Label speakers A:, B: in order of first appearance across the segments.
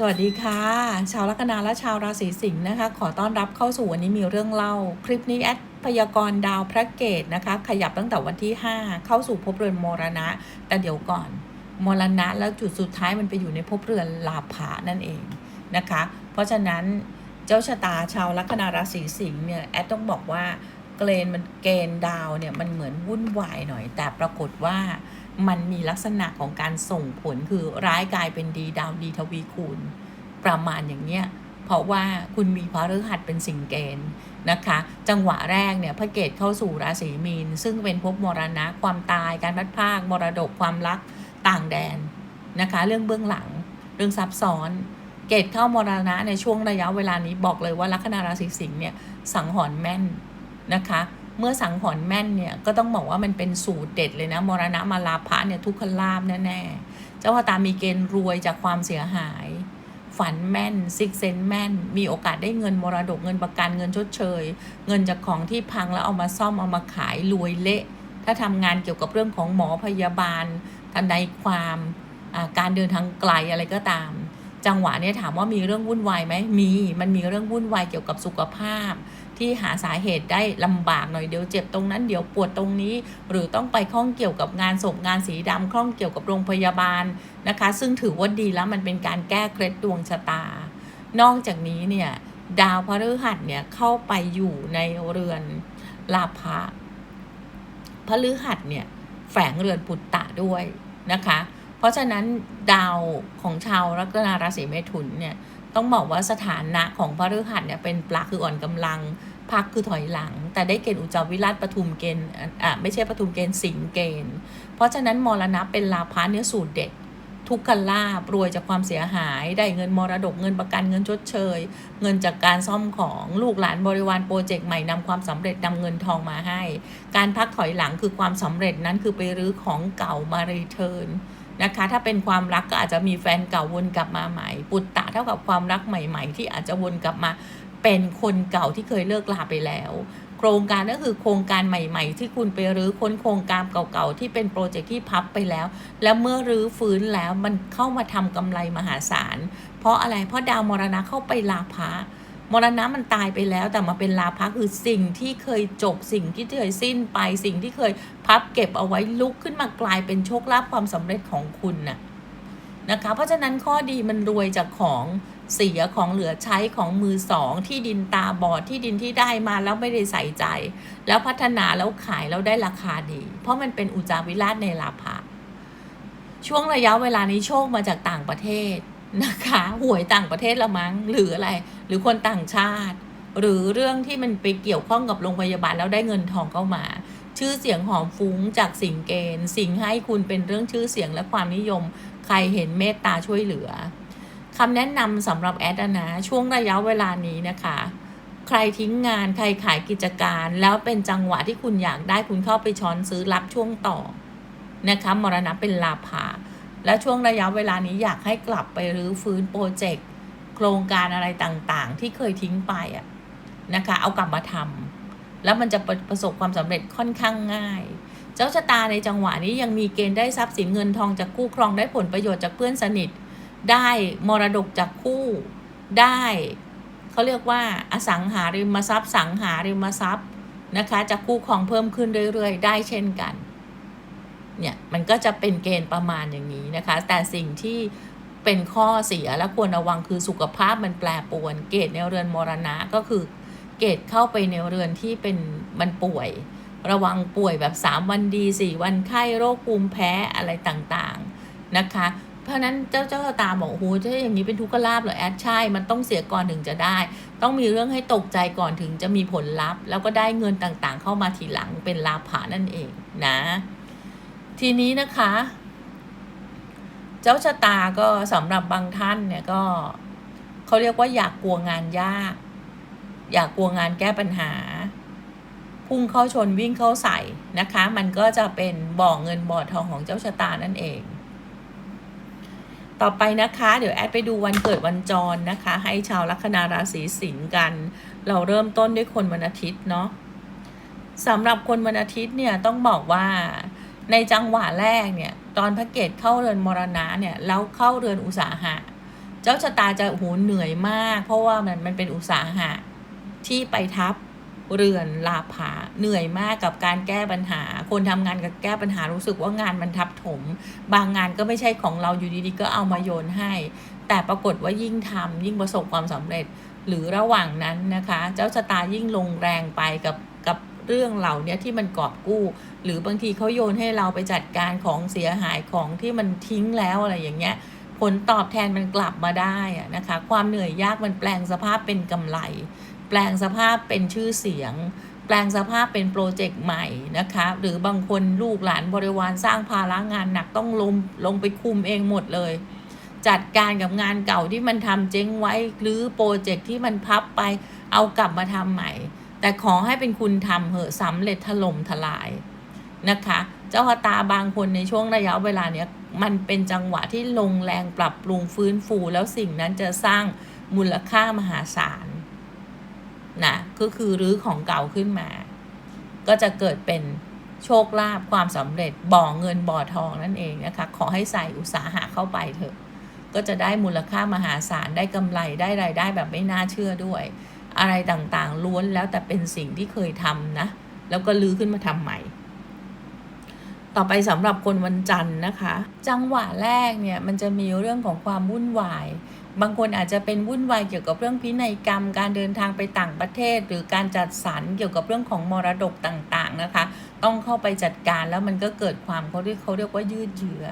A: สวัสดีค่ะ ชาวลัคนาและชาวราศีสิงห์นะคะ ขอต้อนรับเข้าสู่วันนี้มีเรื่องเล่า คลิปนี้แอดพยากรณ์ดาวพระเกตนะคะ ขยับตั้งแต่วันที่ 5 เข้าสู่ภพเรือนมรณะ แต่เดี๋ยวก่อนมรณะแล้วจุดสุดท้ายมันไปอยู่ในภพเรือนลาภะนั่นเองนะคะ เพราะฉะนั้นเจ้าชะตาชาวลัคนาราศีสิงห์เนี่ยแอดต้องบอกว่าเกณฑ์มันเกณฑ์ดาวเนี่ยมันเหมือนวุ่นวายหน่อย แต่ปรากฏว่า มันมีลักษณะของการส่งผลคือร้ายกลายเป็นดีดาวดีทวีคูณ ประมาณอย่างเนี้ยเพราะว่าคุณมีพระฤหัสเป็นสิ่งเกณฑ์นะคะ จังหวะแรกเนี่ยพระเกตเข้าสู่ราศีมีน ซึ่งเป็นภพมรณะความตายการพัดพรากมรดกความรักต่างแดนนะคะ เรื่องเบื้องหลังเรื่องซับซ้อน เกตเข้ามรณะในช่วงระยะเวลานี้บอกเลยว่าลัคนาราศีสิงห์เนี่ยสังหรณ์แม่นนะคะ เมื่อสังหรณ์แม่นเนี่ยก็ต้องบอกว่ามันเป็นสูตรเด็ดเลยนะมรณะมาลาภะเนี่ยทุกขลาบแน่ๆเจ้าชะตามีเกณฑ์รวยจากความเสียหาย ฝันแม่นซิกเซนแม่น มีโอกาสได้เงินมรดกเงินประกันเงินชดเชย เงินจากของที่พังแล้วเอามาซ่อมเอามาขายรวยเละ ถ้าทำงานเกี่ยวกับเรื่องของหมอพยาบาลทันใดความการเดินทางไกลอะไรก็ตาม จังหวะนี้ถามว่ามีเรื่องวุ่นวายไหมมี มันมีเรื่องวุ่นวายเกี่ยวกับสุขภาพ ที่หาสาเหตุได้ลำบากหน่อยเดี๋ยวเจ็บตรงนั้นเดี๋ยวปวดตรงนี้ หรือต้องไปข้องเกี่ยวกับงานศพงานสีดำข้องเกี่ยวกับโรงพยาบาลนะคะ ซึ่งถือว่าดีแล้วมันเป็นการแก้เคล็ดดวงชะตา นอกจากนี้เนี่ยดาวพฤหัสเนี่ยเข้าไปอยู่ในเรือนลาภะพฤหัสเนี่ยแฝงเรือนปุตตะด้วยนะคะ เพราะฉะนั้นดาวของชาวลัคนาราศีเมถุนเนี่ย ต้องบอกว่าสถานะของพระฤหัสเนี่ยเป็นปลาคืออ่อนกำลังพักคือถอยหลัง แต่ได้เกณฑ์อุจจาวิราชปทุมเกณฑ์อะไม่ใช่ปทุมเกณฑ์สิงเกณฑ์ เพราะฉะนั้นมรณะเป็นลาภะเนี่ยสูตรเด็ดทุกขลาบรวยจากความเสียหาย ได้เงินมรดกเงินประกันเงินชดเชย เงินจากการซ่อมของลูกหลานบริวารโปรเจกต์ใหม่นำความสำเร็จนำเงินทองมาให้ การพักถอยหลังคือความสำเร็จนั้นคือไปรื้อของเก่ามารีเทิร์น นะคะ ถ้าเป็นความรักก็อาจจะมีแฟนเก่าวนกลับมาใหม่ ปุตตะเท่ากับความรักใหม่ ๆ ที่อาจจะวนกลับมาเป็นคนเก่าที่เคยเลิกลาไปแล้ว โครงการก็คือโครงการใหม่ ๆ ที่คุณไปรื้อค้นโครงการเก่าๆที่เป็นโปรเจกต์ที่พับไปแล้ว แล้วเมื่อรื้อฟื้นแล้วมันเข้ามาทำกำไรมหาศาล เพราะอะไรเพราะดาวมรณะเข้าไปลาภะ มรณะมันตายไปแล้วแต่มาเป็นลาภะคือสิ่งที่เคยจบสิ่งที่เคยสิ้นไป สิ่งที่เคยพับเก็บเอาไว้ลุกขึ้นมากลายเป็นโชคลาภความสำเร็จของคุณน่ะนะคะเพราะฉะนั้นข้อดีมันรวยจากของเสียของเหลือใช้ของมือสอง ที่ดินตาบอดที่ดินที่ได้มาแล้วไม่ได้ใส่ใจ แล้วพัฒนาแล้วขายแล้วได้ราคาดี เพราะมันเป็นอุจจาวิราชในลาภะช่วงระยะเวลานี้โชคมาจากต่างประเทศ นะคะหวยต่างประเทศละมั้งหรืออะไร หรือคนต่างชาติ หรือเรื่องที่มันไปเกี่ยวข้องกับโรงพยาบาลแล้วได้เงินทองเข้ามา ชื่อเสียงหอมฟุ้งจากสิ่งเกณฑ์ สิ่งให้คุณเป็นเรื่องชื่อเสียงและความนิยม ใครเห็นเมตตาช่วยเหลือคำแนะนำสำหรับแอดนะช่วงระยะเวลานี้นะคะใครทิ้งงานใครขายกิจการ แล้วเป็นจังหวะที่คุณอยากได้คุณเข้าไปช้อนซื้อรับช่วงต่อนะคะมรณะเป็นลาภา และช่วงระยะเวลานี้อยากให้กลับไปรื้อฟื้นโปรเจกต์โครงการอะไรต่างๆ ที่เคยทิ้งไปอะนะคะ เอากลับมาทำแล้วมันจะประประสบความสำเร็จค่อนข้างง่าย เจ้าชะตาในจังหวะนี้ยังมีเกณฑ์ได้ทรัพย์สินเงินทองจากคู่ครองได้ผลประโยชน์จากเพื่อนสนิท ได้มรดกจากคู่ได้เขาเรียกว่าอสังหาริมทรัพย์ สังหาริมทรัพย์นะคะจากคู่ครองเพิ่มขึ้นเรื่อยๆ ได้เช่นกัน เนี่ยมันก็จะเป็นเกณฑ์ประมาณอย่างนี้นะคะ แต่สิ่งที่เป็นข้อเสียและควรระวังคือสุขภาพมันแปรปรวน เกณฑ์ในเรือนมรณะก็คือ เกณฑ์เข้าไปในเรือนที่เป็นมันป่วย ระวังป่วยแบบ 3 วันดี 4 วันไข้โรคภูมิแพ้อะไรต่างๆนะคะ เพราะนั้นเจ้าเจ้าตาบอกโอ้โหถ้าอย่างนี้เป็นทุกขลาบเหรอแอดใช่ มันต้องเสียก่อนถึงจะได้ ต้องมีเรื่องให้ตกใจก่อนถึงจะมีผลลัพธ์ แล้วก็ได้เงินต่างๆ เข้ามาทีหลังเป็นลาภานั่นเองนะ ทีนี้นะคะ เจ้าชะตาก็สำหรับบางท่านเนี่ยก็เขาเรียกว่าอยากกลัวงานยาก อยากกลัวงานแก้ปัญหา พุ่งเข้าชนวิ่งเข้าใส่นะคะ มันก็จะเป็นบ่อเงินบ่อทองของเจ้าชะตานั่นเอง ต่อไปนะคะ เดี๋ยวแอดไปดูวันเกิดวันจรนะคะ ให้ชาวลัคนาราศีสิงห์กัน เราเริ่มต้นด้วยคนวันอาทิตย์เนาะสำหรับคนวันอาทิตย์เนี่ยต้องบอกว่า ในจังหวะแรกเนี่ย ตอนพระเกตเข้าเรือนมรณะเนี่ยแล้วเข้าเรือนอุตสาหะ เจ้าชะตาจะโหเหนื่อยมาก เพราะว่ามันมันเป็นอุตสาหะที่ไปทับเรือนลาภาเหนื่อยมากกับการแก้ปัญหา คนทำงานกับแก้ปัญหารู้สึกว่างานมันทับถม บางงานก็ไม่ใช่ของเราอยู่ดีๆก็เอามาโยนให้ แต่ปรากฏว่ายิ่งทำยิ่งประสบความสำเร็จ หรือระหว่างนั้นนะคะ เจ้าชะตายิ่งลงแรงไปกับ เรื่องเหล่านี้ที่มันกอบกู้ หรือบางทีเขาโยนให้เราไปจัดการของเสียหายของที่มันทิ้งแล้วอะไรอย่างเงี้ยผลตอบแทนมันกลับมาได้นะคะ ความเหนื่อยยากมันแปลงสภาพเป็นกำไร แปลงสภาพเป็นชื่อเสียง แปลงสภาพเป็นโปรเจกต์ใหม่นะคะ หรือบางคนลูกหลานบริวารสร้างภาระงานหนักต้องลงลงไปคุมเองหมดเลย จัดการกับงานเก่าที่มันทำเจ๊งไว้หรือโปรเจกต์ที่มันพับไปเอากลับมาทำใหม่ แต่ขอให้เป็นคุณทำเหอะสำเร็จถล่มทลายนะคะ เจ้าชะตาบางคนในช่วงระยะเวลาเนี้ยมันเป็นจังหวะที่ลงแรงปรับปรุงฟื้นฟูแล้วสิ่งนั้นจะสร้างมูลค่ามหาศาลนะก็คือรื้อของเก่าขึ้นมา ก็จะเกิดเป็นโชคลาภความสำเร็จบ่อเงินบ่อทองนั่นเองนะคะ ขอให้ใส่อุตสาหะเข้าไปเถอะ ก็จะได้มูลค่ามหาศาลได้กำไรได้รายได้แบบไม่น่าเชื่อด้วย อะไรต่างๆ ล้วนแล้วแต่เป็นสิ่งที่เคยทำนะ แล้วก็ลื้อขึ้นมาทำใหม่ ต่อไปสำหรับคนวันจันทร์นะคะ จังหวะแรกเนี่ยมันจะมีเรื่องของความวุ่นวาย บางคนอาจจะเป็นวุ่นวายเกี่ยวกับเรื่องพินัยกรรม การเดินทางไปต่างประเทศ หรือการจัดสรรเกี่ยวกับเรื่องของมรดกต่างๆนะคะ ต้องเข้าไปจัดการแล้วมันก็เกิดความเขาเรียกเขาเรียกว่ายืดเยื้อ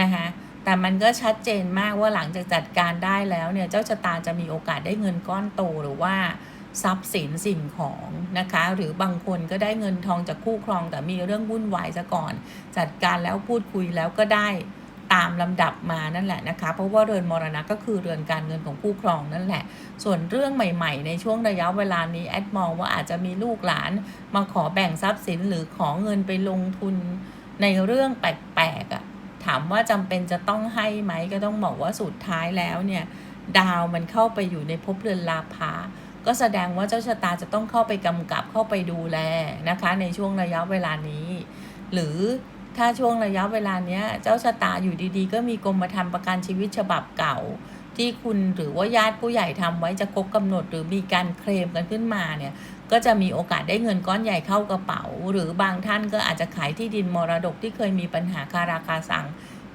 A: นะคะ แต่มันก็ชัดเจนมากว่าหลังจากจัดการได้แล้วเนี่ยเจ้าชะตาจะมีโอกาสได้เงินก้อนโตหรือว่าทรัพย์สินสิ่งของนะคะ หรือบางคนก็ได้เงินทองจากคู่ครอง แต่มีเรื่องวุ่นวายซะก่อน จัดการแล้วพูดคุยแล้วก็ได้ตามลำดับมานั่นแหละนะคะ เพราะว่าเรือนมรณะก็คือเรือนการเงินของคู่ครองนั่นแหละ ส่วนเรื่องใหม่ ๆ ในช่วงระยะเวลานี้แอดมองว่าอาจจะมีลูกหลาน มาขอแบ่งทรัพย์สินหรือขอเงินไปลงทุนในเรื่องแปลกๆอะ่ะ ถามว่าจำเป็นจะต้องให้ไหมก็ต้องบอกว่าสุดท้ายแล้วเนี่ยดาวมันเข้าไปอยู่ในภพเรือนลาภาก็แสดงว่าเจ้าชะตาจะต้องเข้าไปกำกับเข้าไปดูแลนะคะในช่วงระยะเวลานี้ หรือถ้าช่วงระยะเวลาเนี้ยเจ้าชะตาอยู่ดีๆ ก็มีกรมธรรม์ประกันชีวิตฉบับเก่า ที่คุณหรือว่าญาติผู้ใหญ่ทำไว้จะครบกำหนด หรือมีการเคลมกันขึ้นมาเนี่ยก็จะมีโอกาสได้เงินก้อนใหญ่เข้ากระเป๋า หรือบางท่านก็อาจจะขายที่ดินมรดกที่เคยมีปัญหาคาราคาสัง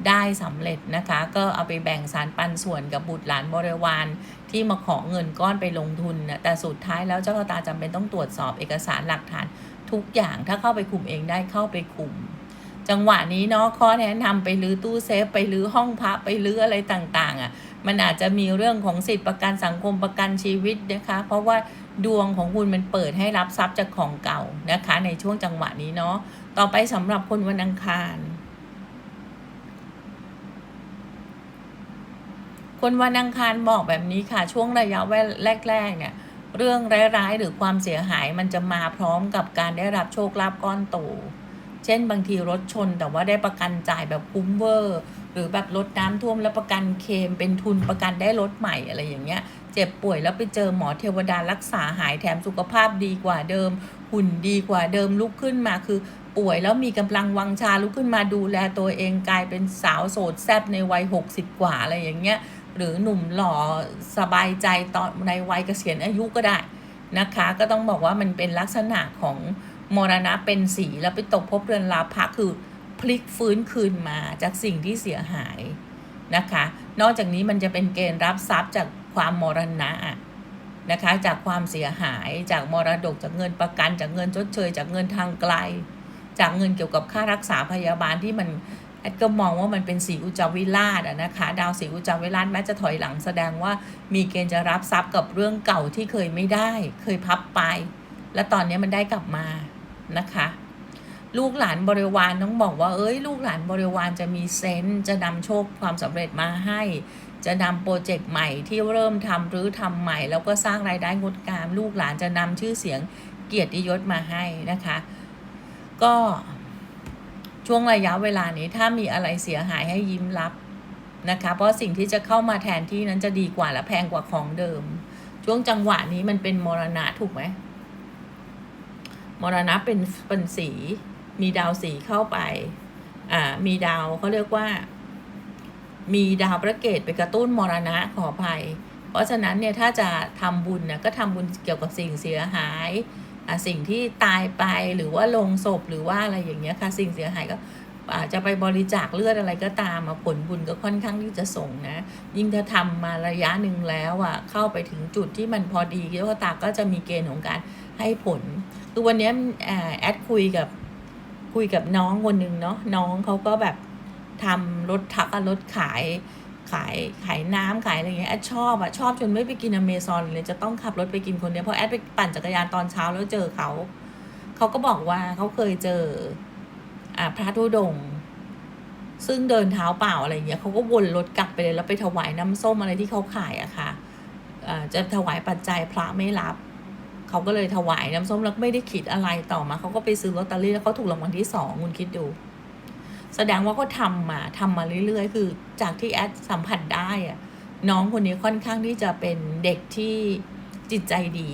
A: ได้สำเร็จนะคะ ก็เอาไปแบ่งสารปันส่วนกับบุตรหลานบริวารที่มาขอเงินก้อนไปลงทุนนะแต่สุดท้ายแล้วเจ้าตาจำเป็นต้องตรวจสอบเอกสารหลักฐานทุกอย่างถ้าเข้าไปคุมเองได้เข้าไปคุม จังหวะนี้เนาะข้อแนะนำไปรื้อตู้เซฟไปรื้อห้องพระไปรื้ออะไรต่างๆอะ่ะ มันอาจจะมีเรื่องของสิทธิประกันสังคมประกันชีวิตนะคะ เพราะว่าดวงของคุณมันเปิดให้รับทรัพย์จากของเก่านะคะ ในช่วงจังหวะนี้เนาะต่อไปสำหรับคนวันอังคาร คนวันอังคารบอกแบบนี้ค่ะ ช่วงระยะเวลาแรกๆเนี่ยเรื่องร้ายๆหรือความเสียหายมันจะมาพร้อมกับการได้รับโชคลาภก้อนโต เช่นบางทีรถชนแต่ว่าได้ประกันจ่ายแบบคุ้มเวอร์ รือแบบรถน้ำท่วมแล้วประกันเคมเป็นทุนประกันได้รถใหม่อะไรอย่างเงี้ย เจ็บป่วยแล้วไปเจอหมอเทวดารักษาหายแถมสุขภาพดีกว่าเดิม หุ่นดีกว่าเดิมลุกขึ้นมาคือป่วยแล้วมีกำลังวังชาลุกขึ้นมาดูแลตัวเองกลายเป็นสาวโสดแซบในวัย 60 กว่าอะไรอย่างเงี้ยหรือหนุ่มหล่อสบายใจตอนในวัยเกษียณอายุก็ได้นะคะ ก็ต้องบอกว่ามันเป็นลักษณะของมรณะเป็นสีแล้วไปตกภพเรือนลาภะคือ พลิกฟื้นคืนมาจากสิ่งที่เสียหายนะคะ นอกจากนี้มันจะเป็นเกณฑ์รับทรัพย์จากความมรณะนะคะจากความเสียหายจากมรดกจากเงินประกันจากเงินชดเชย จากเงินทางไกล จากเงินเกี่ยวกับค่ารักษาพยาบาลที่มันแอดก็มองว่ามันเป็นสีอุจาวิราชนะคะ ดาวสีอุจจาวิราชแม้จะถอยหลังแสดงว่ามีเกณฑ์จะรับทรัพย์กับเรื่องเก่าที่เคยไม่ได้ เคยพับไป และตอนนี้มันได้กลับมานะคะ ลูกหลานบริวารต้องบอกว่าเอ้ย ลูกหลานบริวารจะมีเซนส์จะนำโชคความสำเร็จมาให้ จะนำโปรเจกต์ใหม่ที่เริ่มทำหรือทำใหม่ แล้วก็สร้างรายได้งดงาม ลูกหลานจะนำชื่อเสียงเกียรติยศมาให้นะคะ ก็ช่วงระยะเวลานี้ถ้ามีอะไรเสียหายให้ยิ้มรับนะคะ เพราะสิ่งที่จะเข้ามาแทนที่นั้นจะดีกว่าและแพงกว่าของเดิม ช่วงจังหวะนี้มันเป็นมรณะถูกไหมมรณะเป็นเป็นสี มีดาวสีเข้าไป อ่า มีดาวเขาเรียกว่า มีดาวพระเกตไปกระตุ้นมรณะขออภัย เพราะฉะนั้นเนี่ยถ้าจะทำบุญนะก็ทำบุญเกี่ยวกับสิ่งเสียหายอะสิ่งที่ตายไปหรือว่าลงศพหรือว่าอะไรอย่างเงี้ยค่ะสิ่งเสียหายก็อาจจะไปบริจาคเลือดอะไรก็ตามมาผลบุญก็ค่อนข้างที่จะส่งนะ ยิ่งถ้าทำมาระยะหนึ่งแล้วอะเข้าไปถึงจุดที่มันพอดีแล้วก็ตาก็จะมีเกณฑ์ของการให้ผลคือวันนี้แอดคุยกับ คุยกับน้องคนหนึ่งเนาะน้องเขาก็แบบทำรถทักรถขายขายขายน้ำขายอะไรเงี้ยแอดชอบอะชอบจนไม่ไปกินอเมซอนเลยจะต้องขับรถไปกินคนเดียวเพราะแอดไปปั่นจักรยานตอนเช้าแล้วเจอเขาเขาก็บอกว่าเขาเคยเจออ่าพระธุดง ซึ่งเดินเท้าเปล่าอะไรเงี้ยเขาก็วนรถกลับไปเลยแล้วไปถวายน้ำส้มอะไรที่เขาขายอะค่ะอ่าจะถวายปัจจัยพระไม่รับ เขาก็เลยถวายน้ำส้มแล้วไม่ได้คิดอะไรต่อมาเขาก็ไปซื้อลอตเตอรี่แล้วเขาถูกรางวัลที่สองคุณคิดดู แสดงว่าเขาทำมาทำมาเรื่อยๆ คือจากที่แอดสัมผัสได้อะน้องคนนี้ค่อนข้างที่จะเป็นเด็กที่จิตใจดี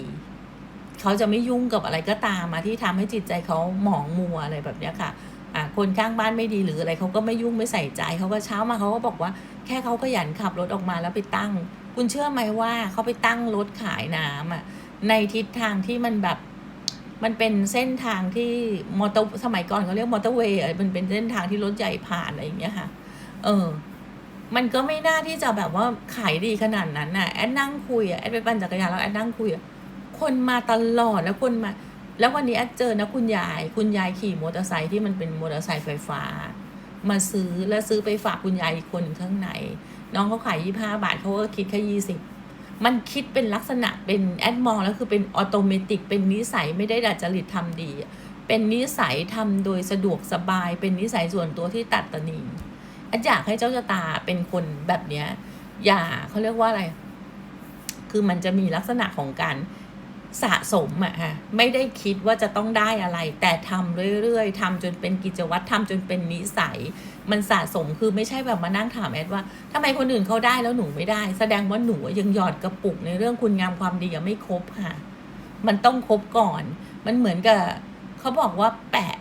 A: เขาจะไม่ยุ่งกับอะไรก็ตามมาที่ทำให้จิตใจเขาหมองมัวอะไรแบบนี้ค่ะอ่าคนข้างบ้านไม่ดีหรืออะไรเขาก็ไม่ยุ่งไม่ใส่ใจเขาก็เช้ามาเขาก็บอกว่า แค่เขาขยันขับรถออกมาแล้วไปตั้ง คุณเชื่อไหมว่าเขาไปตั้งรถขายน้ำอะ ในทิศทางที่มันแบบ มันเป็นเส้นทางที่มอเตอร์สมัยก่อนเขาเรียกมอเตอร์เวย์อะมันเป็นเส้นทางที่รถใหญ่ผ่านอะไรอย่างเงี้ยค่ะ เออ มันก็ไม่น่าที่จะแบบว่าขายดีขนาดนั้นน่ะแอดนั่งคุยอะแอดไปปั่นจักรยานแล้วแอดนั่งคุยอะคนมาตลอดแล้วคนมา แล้ววันนี้แอดเจอนะคุณยาย คุณยายขี่มอเตอร์ไซค์ที่มันเป็นมอเตอร์ไซค์ไฟฟ้า มาซื้อแล้วซื้อไปฝากคุณยายอีกคนข้างใน น้องเขาขายยี่ห้าบาทเขาก็คิดแค่ยี่สิบ มันคิดเป็นลักษณะเป็นแอดมองแล้วคือเป็นออโตเมติกเป็นนิสัยไม่ได้ดัดจริตทำดี เป็นนิสัยทำโดยสะดวกสบาย เป็นนิสัยส่วนตัวที่ตัดตนีแอดอยากให้เจ้าชะตาเป็นคนแบบเนี้ยอย่าเขาเรียกว่าอะไร คือมันจะมีลักษณะของการ สะสมอะฮะไม่ได้คิดว่าจะต้องได้อะไร แต่ทำเรื่อยๆทำจนเป็นกิจวัตรทำจนเป็นนิสัย มันสะสมคือไม่ใช่แบบมานั่งถามแอดว่าทำไมคนอื่นเขาได้แล้วหนูไม่ได้ แสดงว่าหนูยังหยอดกระปุกในเรื่องคุณงามความดียังไม่ครบค่ะ มันต้องครบก่อน มันเหมือนกับเขาบอกว่าแปะ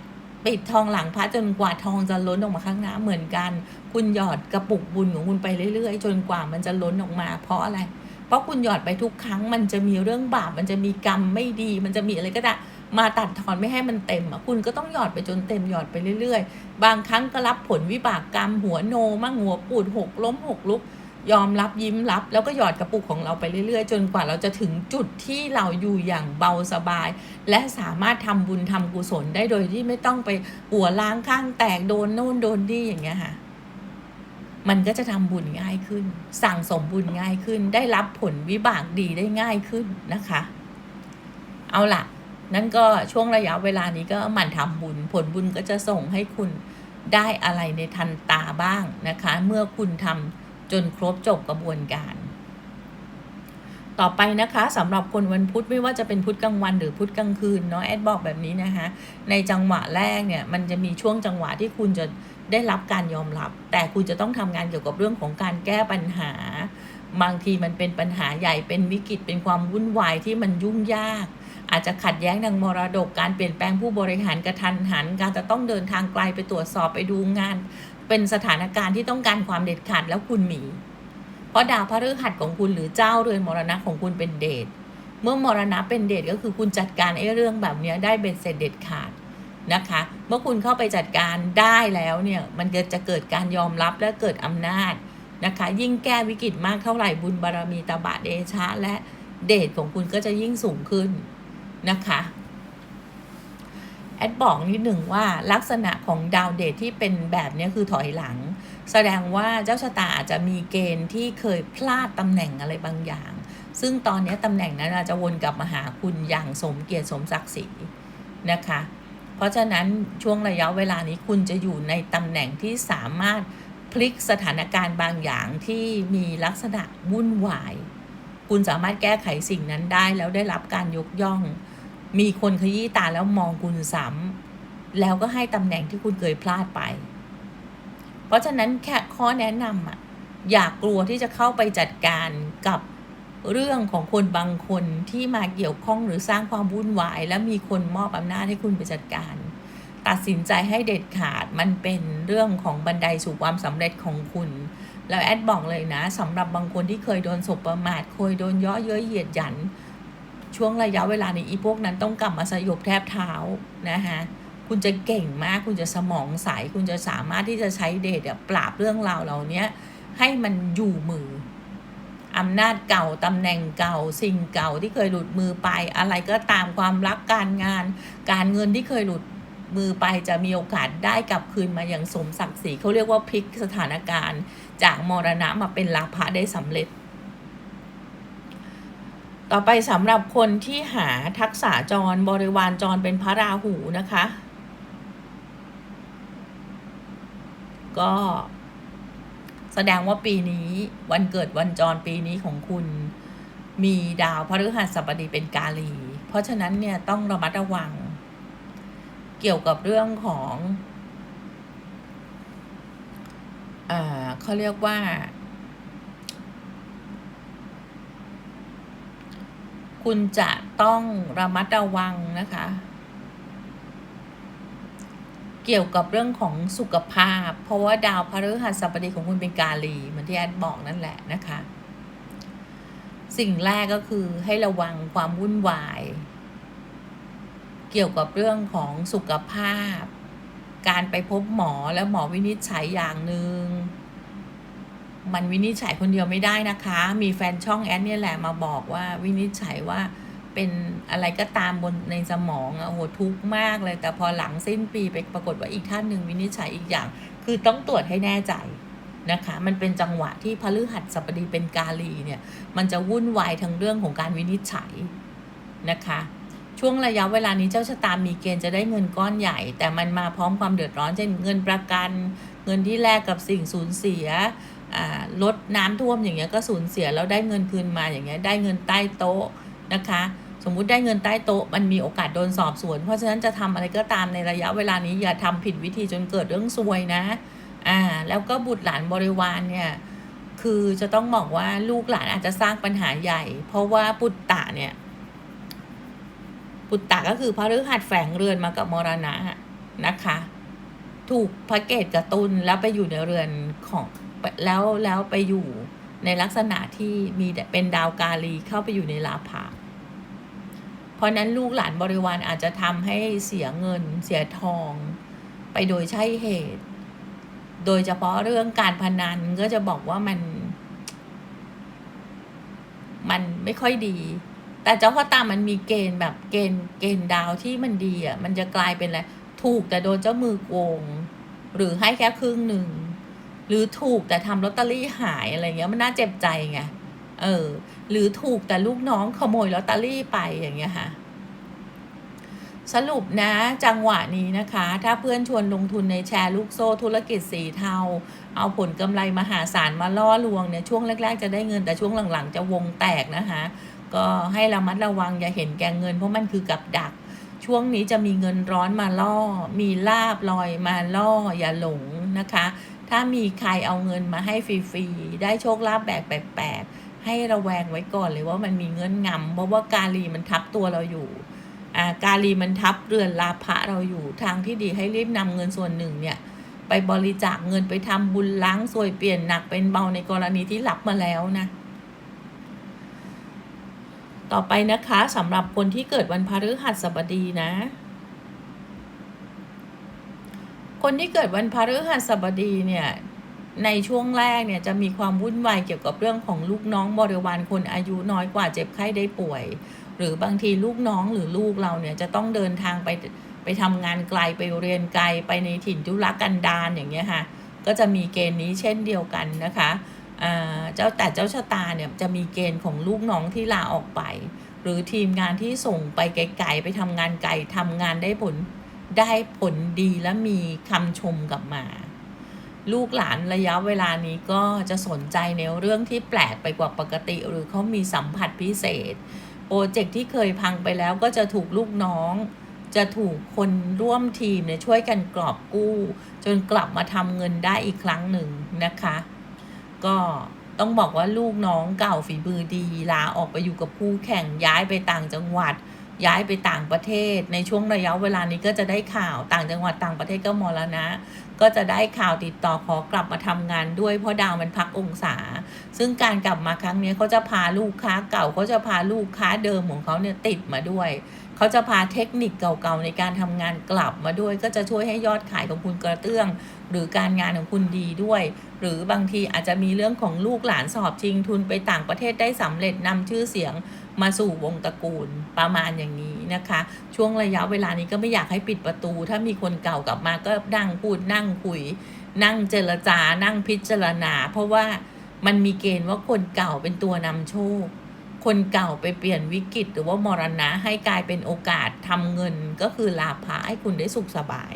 A: ปิดทองหลังพระจนกว่าทองจะล้นออกมาข้างหน้าเหมือนกัน คุณหยอดกระปุกบุญของคุณไปเรื่อยๆ จนกว่ามันจะล้นออกมา เพราะอะไร เพราะคุณหยอดไปทุกครั้ง มันจะมีเรื่องบาป มันจะมีกรรมไม่ดี มันจะมีอะไรก็ได้มาตัดทอนไม่ให้มันเต็มอะคุณก็ต้องหยอดไปจนเต็มหยอดไปเรื่อยๆ บางครั้งก็รับผลวิบากกรรมหัวโนมั่งหัวปูดหกล้มหกลุก ยอมรับยิ้มรับ แล้วก็หยอดกระปุกของเราไปเรื่อยๆ จนกว่าเราจะถึงจุดที่เราอยู่อย่างเบาสบาย และสามารถทำบุญทำกุศลได้โดยที่ไม่ต้องไปหัวล้างข้างแตกโดนโน่นโดนนี่อย่างเงี้ยค่ะ มันก็จะทำบุญง่ายขึ้น สั่งสมบุญง่ายขึ้น ได้รับผลวิบากดีได้ง่ายขึ้นนะคะ เอาล่ะนั่นก็ช่วงระยะเวลานี้ก็หมั่นทำบุญ ผลบุญก็จะส่งให้คุณได้อะไรในทันตาบ้างนะคะ เมื่อคุณทำจนครบจบกระบวนการ ต่อไปนะคะสำหรับคนวันพุธไม่ว่าจะเป็นพุธกลางวันหรือพุธกลางคืนเนาะแอดบอกแบบนี้นะคะในจังหวะแรกเนี่ยมันจะมีช่วงจังหวะที่คุณจะได้รับการยอมรับ แต่คุณจะต้องทำงานเกี่ยวกับเรื่องของการแก้ปัญหา บางทีมันเป็นปัญหาใหญ่เป็นวิกฤตเป็นความวุ่นวายที่มันยุ่งยาก อาจจะขัดแย้งทางมรดกการเปลี่ยนแปลงผู้บริหารกระทันหัน การจะต้องเดินทางไกลไปตรวจสอบไปดูงาน เป็นสถานการณ์ที่ต้องการความเด็ดขาดแล้วคุณมี เพราะดาวพฤหัสของคุณหรือเจ้าเรือนมรณะของคุณเป็นเดชเมื่อมรณะเป็นเดชก็คือคุณจัดการไอ้เรื่องแบบนี้ได้เบ็ดเสร็จเด็ดขาดนะคะ เมื่อคุณเข้าไปจัดการได้แล้วเนี่ยมันก็จะเกิดการยอมรับและเกิดอำนาจนะคะ ยิ่งแก้วิกฤตมากเท่าไหร่บุญบารมีตบะเดชะ และเดชของคุณก็จะยิ่งสูงขึ้นนะคะแอดบอกนิดหนึ่งว่าลักษณะของดาวเดชที่เป็นแบบนี้คือถอยหลัง แสดงว่าเจ้าชะตาอาจจะมีเกณฑ์ที่เคยพลาดตำแหน่งอะไรบางอย่าง ซึ่งตอนนี้ตำแหน่งนั้นอาจจะวนกลับมาหาคุณอย่างสมเกียรติสมศักดิ์ศรีนะคะ เพราะฉะนั้นช่วงระยะเวลานี้คุณจะอยู่ในตำแหน่งที่สามารถพลิกสถานการณ์บางอย่างที่มีลักษณะวุ่นวาย คุณสามารถแก้ไขสิ่งนั้นได้แล้วได้รับการยกย่อง มีคนขยี้ตาแล้วมองคุณซ้ำแล้วก็ให้ตำแหน่งที่คุณเคยพลาดไป ราะฉะนั้นแค่ข้อแนะนำอะอย่ากกลัวที่จะเข้าไปจัดการกับเรื่องของคนบางคนที่มาเกี่ยวข้องหรือสร้างความวุ่นวาย และมีคนมอบอำนาจให้คุณไปจัดการ ตัดสินใจให้เด็ดขาดมันเป็นเรื่องของบันไดสู่ความสำเร็จของคุณ แล้วแอดบอกเลยนะสำหรับบางคนที่เคยโดนสบประมาทเคยโดนย่อเย้ยเหยียดหยัน ช่วงระยะเวลานี้อีพวกนั้นต้องกลับมาสยบแทบเท้านะคะ คุณจะเก่งมาก คุณจะสมองใส คุณจะสามารถที่จะใช้เดทปราบเรื่องราวเหล่านี้ให้มันอยู่มืออำนาจเก่าตำแหน่งเก่า สิ่งเก่าที่เคยหลุดมือไป อะไรก็ตามความรักการงาน การเงินที่เคยหลุดมือไปจะมีโอกาสได้กลับคืนมาอย่างสมศักดิ์ศรีเขาเรียกว่าพลิกสถานการณ์ จากมรณะมาเป็นลาภะได้สำเร็จ ต่อไปสำหรับคนที่หาทักษะจรบริวารจรเป็นพระราหูนะคะ ก็แสดงว่าปีนี้วันเกิดวันจรปีนี้ของคุณมีดาวพฤหัสบดีเป็นกาลี เพราะฉะนั้นเนี่ยต้องระมัดระวัง เกี่ยวกับเรื่องของอ่าเขาเรียกว่า คุณจะต้องระมัดระวังนะคะ เกี่ยวกับเรื่องของสุขภาพ เพราะว่าดาวพฤหัสบดีของคุณเป็นกาลีเหมือนที่แอดบอกนั่นแหละนะคะ สิ่งแรกก็คือให้ระวังความวุ่นวาย เกี่ยวกับเรื่องของสุขภาพ การไปพบหมอแล้วหมอวินิจฉัยอย่างหนึ่งมันวินิจฉัยคนเดียวไม่ได้นะคะ มีแฟนช่องแอดเนี่ยแหละมาบอกว่าวินิจฉัยว่า เป็นอะไรก็ตามบนในสมองอะโหทุกข์มากเลย แต่พอหลังสิ้นปีไปปรากฏว่าอีกท่านหนึ่งวินิจฉัยอีกอย่าง คือต้องตรวจให้แน่ใจนะคะ มันเป็นจังหวะที่พฤหัสบดีเป็นกาลีเนี่ย มันจะวุ่นวายทั้งเรื่องของการวินิจฉัยนะคะ ช่วงระยะเวลานี้เจ้าชะตามีเกณฑ์จะได้เงินก้อนใหญ่ แต่มันมาพร้อมความเดือดร้อนเช่นเงินประกัน เงินที่แลกกับสิ่งสูญเสียอ่าลดน้ำท่วมอย่างเงี้ยก็สูญเสียแล้วได้เงินคืนมาอย่างเงี้ยได้เงินใต้โต๊ะนะคะ สมมุติได้เงินใต้โต๊ะมันมีโอกาสโดนสอบสวน เพราะฉะนั้นจะทำอะไรก็ตามในระยะเวลานี้อย่าทำผิดวิธีจนเกิดเรื่องซวยนะ อ่า แล้วก็บุตรหลานบริวารเนี่ย คือจะต้องบอกว่าลูกหลานอาจจะสร้างปัญหาใหญ่ เพราะว่าปุตตะเนี่ย ปุตตะก็คือพระฤหัสแฝงเรือนมากับมรณะนะคะ ถูกพระเกตกระตุนแล้วไปอยู่ในเรือนของแล้วแล้วไปอยู่ในลักษณะที่มีเป็นดาวกาลีเข้าไปอยู่ในลาภะ เพราะนั้นลูกหลานบริวารอาจจะทำให้เสียเงินเสียทอง ไปโดยใช่เหตุ โดยเฉพาะเรื่องการพนันก็จะบอกว่ามัน มันไม่ค่อยดี แต่เจ้าพ่อตามันมีเกณฑ์แบบเกณฑ์เกณฑ์ดาวที่มันดีอะมันจะกลายเป็นอะไรถูกแต่โดนเจ้ามือโกง หรือให้แค่ครึ่งหนึ่งหรือถูกแต่ทำลอตเตอรี่หายอะไรเงี้ยมันน่าเจ็บใจไง เออ หรือถูกแต่ลูกน้องขโมยลอตเตอรี่ไปอย่างเงี้ยค่ะ สรุปนะจังหวะนี้นะคะ ถ้าเพื่อนชวนลงทุนในแชร์ลูกโซ่ธุรกิจสีเทา เอาผลกำไรมหาศาลมาล่อลวงเนี่ยช่วงแรก ๆ จะได้เงินแต่ช่วงหลังๆ จะวงแตกนะคะ ก็ให้ระมัดระวังอย่าเห็นแก่เงินเพราะมันคือกับดักช่วงนี้จะมีเงินร้อนมาล่อ มีลาบลอยมาล่อ อย่าหลงนะคะ ถ้ามีใครเอาเงินมาให้ฟรีๆ ได้โชคลาภแบบแปลกๆ ให้ระแวงไว้ก่อนเลยว่ามันมีเงินงำเพราะว่ากาลีมันทับตัวเราอยู่อ่ากาลีมันทับเรือนลาภะเราอยู่ทางที่ดีให้รีบนำเงินส่วนหนึ่งเนี่ยไปบริจาคเงินไปทำบุญล้างซวยเปลี่ยนหนักเป็นเบาในกรณีที่รับมาแล้วนะ ต่อไปนะคะสำหรับคนที่เกิดวันพฤหัสบดีนะ คนที่เกิดวันพฤหัสบดีเนี่ย ในช่วงแรกเนี่ยจะมีความวุ่นวายเกี่ยวกับเรื่องของลูกน้องบริวารคนอายุน้อยกว่าเจ็บไข้ได้ป่วย หรือบางทีลูกน้องหรือลูกเราเนี่ยจะต้องเดินทางไปไปทำงานไกลไปเรียนไกลไปในถิ่นทุรกันดารอย่างเงี้ยค่ะก็จะมีเกณฑ์นี้เช่นเดียวกันนะคะเจ้าแต่เจ้าชะตาเนี่ยจะมีเกณฑ์ของลูกน้องที่ลาออกไป หรือทีมงานที่ส่งไปไกลๆไปทำงานไกลทำงานได้ผลได้ผลดีและมีคำชมกลับมา ลูกหลานระยะเวลานี้ก็จะสนใจในเรื่องที่แปลกไปกว่าปกติ หรือเขามีสัมผัสพิเศษ โปรเจกต์ที่เคยพังไปแล้วก็จะถูกลูกน้อง จะถูกคนร่วมทีมเนี่ยช่วยกันกรอบกู้ จนกลับมาทำเงินได้อีกครั้งหนึ่งนะคะ ก็ต้องบอกว่าลูกน้องเก่าฝีมือดีลาออกไปอยู่กับคู่แข่งย้ายไปต่างจังหวัด ย้ายไปต่างประเทศ ในช่วงระยะเวลานี้ก็จะได้ข่าวต่างจังหวัดต่างประเทศก็มรณะ ก็จะได้ข่าวติดต่อขอกลับมาทำงานด้วยเพราะดาวมันพักองศา ซึ่งการกลับมาครั้งนี้เขาจะพาลูกค้าเก่าเขาจะพาลูกค้าเดิมของเขาเนี่ยติดมาด้วย เขาจะพาเทคนิคเก่าๆในการทำงานกลับมาด้วย ก็จะช่วยให้ยอดขายของคุณกระเตื้อง หรือการงานของคุณดีด้วย หรือบางทีอาจจะมีเรื่องของลูกหลานสอบชิงทุนไปต่างประเทศได้สำเร็จนำชื่อเสียงมาสู่วงตระกูลประมาณอย่างนี้นะคะ ช่วงระยะเวลานี้ก็ไม่อยากให้ปิดประตู ถ้ามีคนเก่ากลับมาก็นั่งพูดนั่งคุย นั่งเจรจา นั่งพิจารณา เพราะว่ามันมีเกณฑ์ว่าคนเก่าเป็นตัวนำโชค คนเก่าไปเปลี่ยนวิกฤตหรือว่ามรณะให้กลายเป็นโอกาสทำเงินก็คือลาภะให้คุณได้สุขสบาย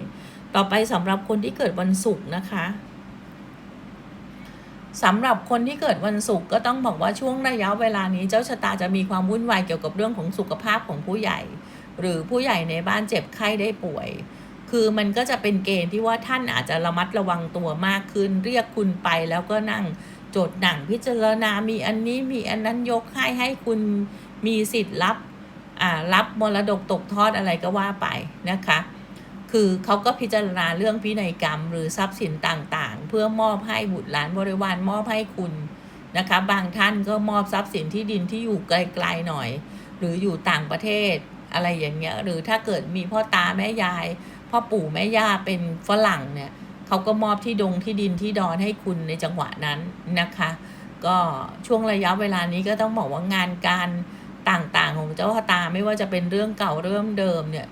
A: ต่อไปสำหรับคนที่เกิดวันศุกร์นะคะสำหรับคนที่เกิดวันศุกร์ก็ต้องบอกว่าช่วงระยะเวลานี้เจ้าชะตาจะมีความวุ่นวายเกี่ยวกับเรื่องของสุขภาพของผู้ใหญ่ หรือผู้ใหญ่ในบ้านเจ็บไข้ได้ป่วย คือมันก็จะเป็นเกณฑ์ที่ว่าท่านอาจจะระมัดระวังตัวมากขึ้น เรียกคุณไปแล้วก็นั่ง จทย์หนังพิจารณา มีอันนี้มีอันนั้นยกให้ให้คุณมีสิทธิ์รับอ่ารับมรดกตกทอดอะไรก็ว่าไปนะคะ คือเขาก็พิจารณาเรื่องพินัยกรรม หรือทรัพย์สินต่างๆ เพื่อมอบให้บุตรหลานบริวารมอบให้คุณนะคะ บางท่านก็มอบทรัพย์สินที่ดินที่อยู่ไกลๆหน่อย หรืออยู่ต่างประเทศอะไรอย่างเงี้ย หรือถ้าเกิดมีพ่อตาแม่ยาย พ่อปู่แม่ย่าเป็นฝรั่งเนี่ย เขาก็มอบที่ดงที่ดินที่ดอนให้คุณในจังหวะนั้นนะคะ ก็ช่วงระยะเวลานี้ก็ต้องบอกว่างานการต่างๆ ของเจ้าชะตาไม่ว่าจะเป็นเรื่องเก่าเรื่องเดิมเนี่ย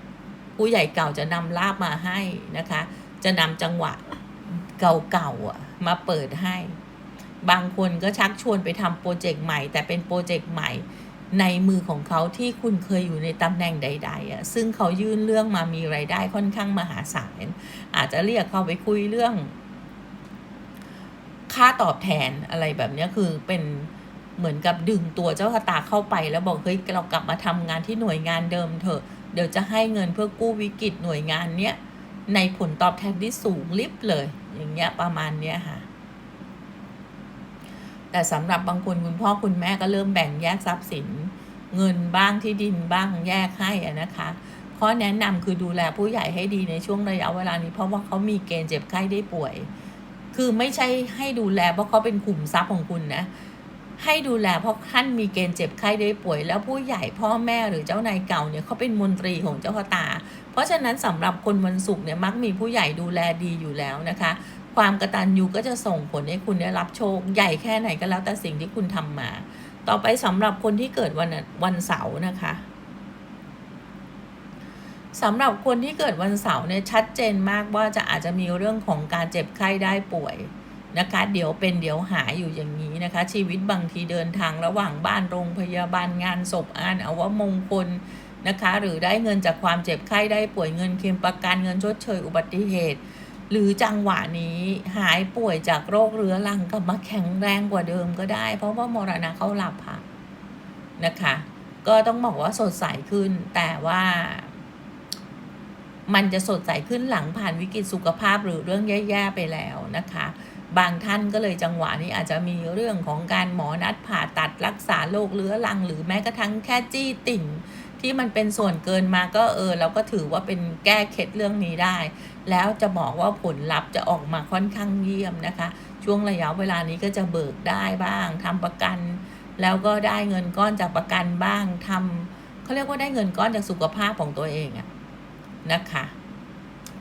A: ผู้ใหญ่เก่าจะนำลาบมาให้นะคะ จะนำจังหวะเก่าๆมาเปิดให้ บางคนก็ชักชวนไปทำโปรเจกต์ใหม่ แต่เป็นโปรเจกต์ใหม่ ในมือของเขาที่คุณเคยอยู่ในตำแหน่งใดๆอะซึ่งเขายื่นเรื่องมามีไรายได้ค่อนข้างมหาศาลอาจจะเรียกเขาไปคุยเรื่อง ค่าตอบแทนอะไรแบบนี้คือเป็นเหมือนกับดึงตัวเจ้าชะตาเข้าไป แล้วบอกเฮ้ยเรากลับมาทำงานที่หน่วยงานเดิมเถอะ เดี๋ยวจะให้เงินเพื่อกู้วิกฤตหน่วยงานเนี้ยในผลตอบแทนที่สูงลิบเลย อย่างเงี้ยประมาณเนี้ยค่ะ แต่สำหรับบางคนคุณพ่อคุณแม่ก็เริ่มแบ่งแยกทรัพย์สิน เงินบ้างที่ดินบ้างแยกให้อะนะคะ ข้อแนะนำคือดูแลผู้ใหญ่ให้ดีในช่วงระยะเวลานี้ เพราะว่าเขามีเกณฑ์เจ็บไข้ได้ป่วย คือไม่ใช่ให้ดูแลเพราะเขาเป็นขุมทรัพย์ของคุณนะให้ดูแลเพราะท่านมีเกณฑ์เจ็บไข้ได้ป่วย แล้วผู้ใหญ่พ่อแม่หรือเจ้านายเก่าเนี่ยเขาเป็นมนตรีของเจ้าชะตา เพราะฉะนั้นสำหรับคนวันศุกร์เนี่ยมักมีผู้ใหญ่ดูแลดีอยู่แล้วนะคะ ความกระตัญญูก็จะส่งผลให้คุณได้รับโชค ใหญ่แค่ไหนก็แล้วแต่สิ่งที่คุณทำมา ต่อไปสำหรับคนที่เกิดวันวันเสาร์นะคะสำหรับคนที่เกิดวันเสาร์เนี่ยชัดเจนมากว่าจะอาจจะมีเรื่องของการเจ็บไข้ได้ป่วยนะคะ เดี๋ยวเป็นเดี๋ยวหายอยู่อย่างนี้นะคะ ชีวิตบางทีเดินทางระหว่างบ้านโรงพยาบาลงานศพอานอาวมงคลนะคะ หรือได้เงินจากความเจ็บไข้ได้ป่วยเงินเค็มประกันเงินชดเชยอุบัติเหตุ หรือจังหวะนี้หายป่วยจากโรคเรื้อรังกลับมาแข็งแรงกว่าเดิมก็ได้ เพราะว่ามรณะเขาหลับค่ะนะคะ ก็ต้องบอกว่าสดใสขึ้น แต่ว่า มันจะสดใสขึ้นหลังผ่านวิกฤตสุขภาพหรือเรื่องแย่ๆไปแล้วนะคะ บางท่านก็เลยจังหวะนี้อาจจะมีเรื่องของการหมอนัดผ่าตัดรักษาโรคเรื้อรัง หรือแม้กระทั่งแค่จี้ติ่ง ที่มันเป็นส่วนเกินมาก็เออเราก็ถือว่าเป็นแก้เคล็ดเรื่องนี้ได้ แล้วจะบอกว่าผลลัพธ์จะออกมาค่อนข้างเยี่ยมนะคะ ช่วงระยะเวลานี้ก็จะเบิกได้บ้างทำประกัน แล้วก็ได้เงินก้อนจากประกันบ้างทำเขาเรียกว่าได้เงินก้อนจากสุขภาพของตัวเองอะนะคะ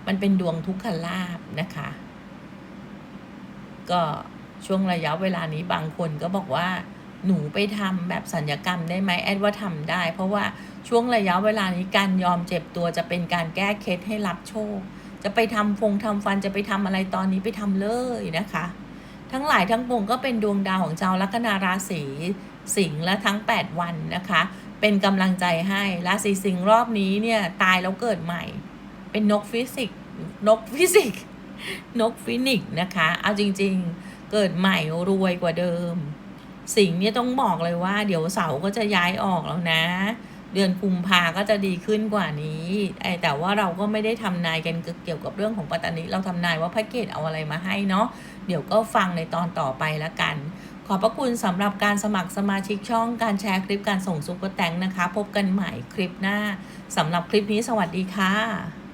A: มันเป็นดวงทุกขลาบนะคะ ก็ช่วงระยะเวลานี้บางคนก็บอกว่า หนูไปทำแบบสัญญกรรมได้ไหมแอดว่าทำได้ เพราะว่าช่วงระยะเวลานี้การยอมเจ็บตัวจะเป็นการแก้เคล็ดให้รับโชค จะไปทำฟงทำฟันจะไปทำอะไรตอนนี้ไปทำเลยนะคะ ทั้งหลายทั้งปวงก็เป็นดวงดาวของชาวลัคนาราศีสิงห์และทั้ง 8 วันนะคะ เป็นกำลังใจให้ราศีสิงห์รอบนี้เนี่ยตายแล้วเกิดใหม่ เป็นนกฟิสิกนกฟิสิกนกฟินิกนะคะ เอาจริง ๆ เกิดใหม่รวยกว่าเดิม สิงห์เนี่ยต้องบอกเลยว่า เดี๋ยวเสาก็จะย้ายออกแล้วนะ เดือนกุมภาก็จะดีขึ้นกว่านี้ไอแต่ว่าเราก็ไม่ได้ทำนายกันเกี่ยวกับเรื่องของปัตตานีเราทำนายว่าพระเกตเอาอะไรมาให้เนาะเดี๋ยวก็ฟังในตอนต่อไปละกันขอบพระคุณสำหรับการสมัครสมาชิกช่องการแชร์คลิปการส่งซุปเปอร์แตงนะคะ พบกันใหม่คลิปหน้าสำหรับคลิปนี้สวัสดีค่ะ